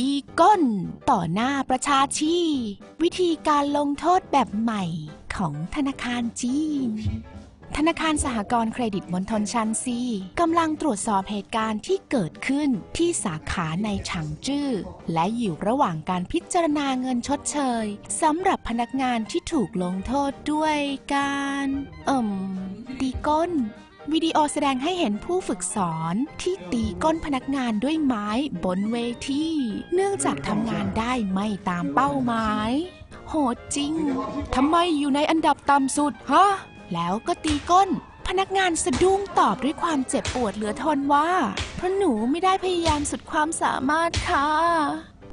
ตีก้น ต่อหน้าประชาชีวิธีการลงโทษแบบใหม่ของธนาคารจีน ธนาคารสหกรณ์เครดิตมณฑลชันซีกำลังตรวจสอบเหตุการณ์ที่เกิดขึ้นที่สาขาในฉางจื้อ และอยู่ระหว่างการพิจารณาเงินชดเชยสำหรับพนักงานที่ถูกลงโทษด้วยการ เอ่มตีก้น วิดีโอแสดงให้เห็นผู้ฝึกสอนที่ตีก้นพนักงานด้วยไม้บนเวทีเนื่องจากทำงานได้ไม่ตามเป้าหมาย โหดจริง ทำไมอยู่ในอันดับต่ำสุดฮะ แล้วก็ตีก้น พนักงานสะดุ้งตอบด้วยความเจ็บปวดเหลือทนว่า เพราะหนูไม่ได้พยายามสุดความสามารถค่ะ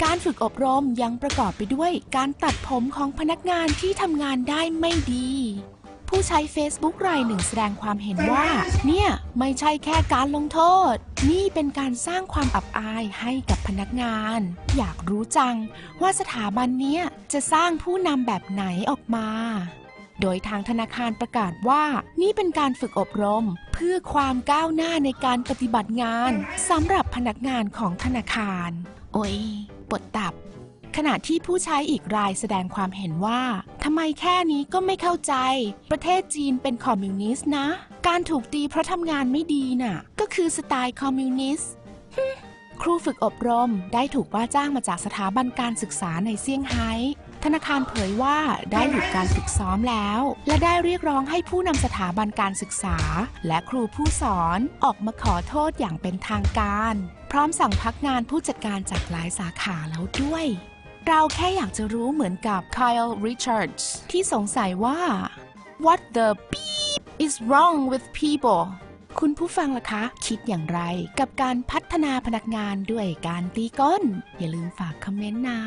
การฝึกอบรมยังประกอบไปด้วยการตัดผมของพนักงานที่ทำงานได้ไม่ดี ผู้ใช้ Facebook รายหนึ่งแสดงความเห็นว่า เนี่ย ไม่ใช่แค่การลงโทษ นี่เป็นการสร้างความอับอายให้กับพนักงาน อยากรู้จังว่าสถาบันเนี้ยจะสร้างผู้นำแบบไหนออกมา โดยทางธนาคารประกาศว่า นี่เป็นการฝึกอบรม เพื่อความก้าวหน้าในการปฏิบัติงานสำหรับพนักงานของธนาคาร โอ้ยปวดตับ ขณะที่ผู้ใช้อีกรายแสดงความเห็นว่าทำไมแค่นี้ก็ไม่เข้าใจ ประเทศจีนเป็นคอมมิวนิสต์นะ การถูกตีเพราะทำงานไม่ดีน่ะ ก็คือสไตล์คอมมิวนิสต์ครูฝึกอบรมได้ถูกว่าจ้างมาจากสถาบันการศึกษาในเซี่ยงไฮ้ธนาคารเผยว่าได้หยุดการฝึกซ้อมแล้ว และได้เรียกร้องให้ผู้นำสถาบันการศึกษา และครูผู้สอนออกมาขอโทษอย่างเป็นทางการ พร้อมสั่งพักงานผู้จัดการจากหลายสาขาแล้วด้วย เราแค่อยากจะรู้เหมือนกับ Kyle Richards ที่สงสัยว่า What the beep is wrong with people คุณผู้ฟังล่ะคะ คิดอย่างไรกับการพัฒนาพนักงานด้วยการตีก้น อย่าลืมฝากคอมเมนต์นะ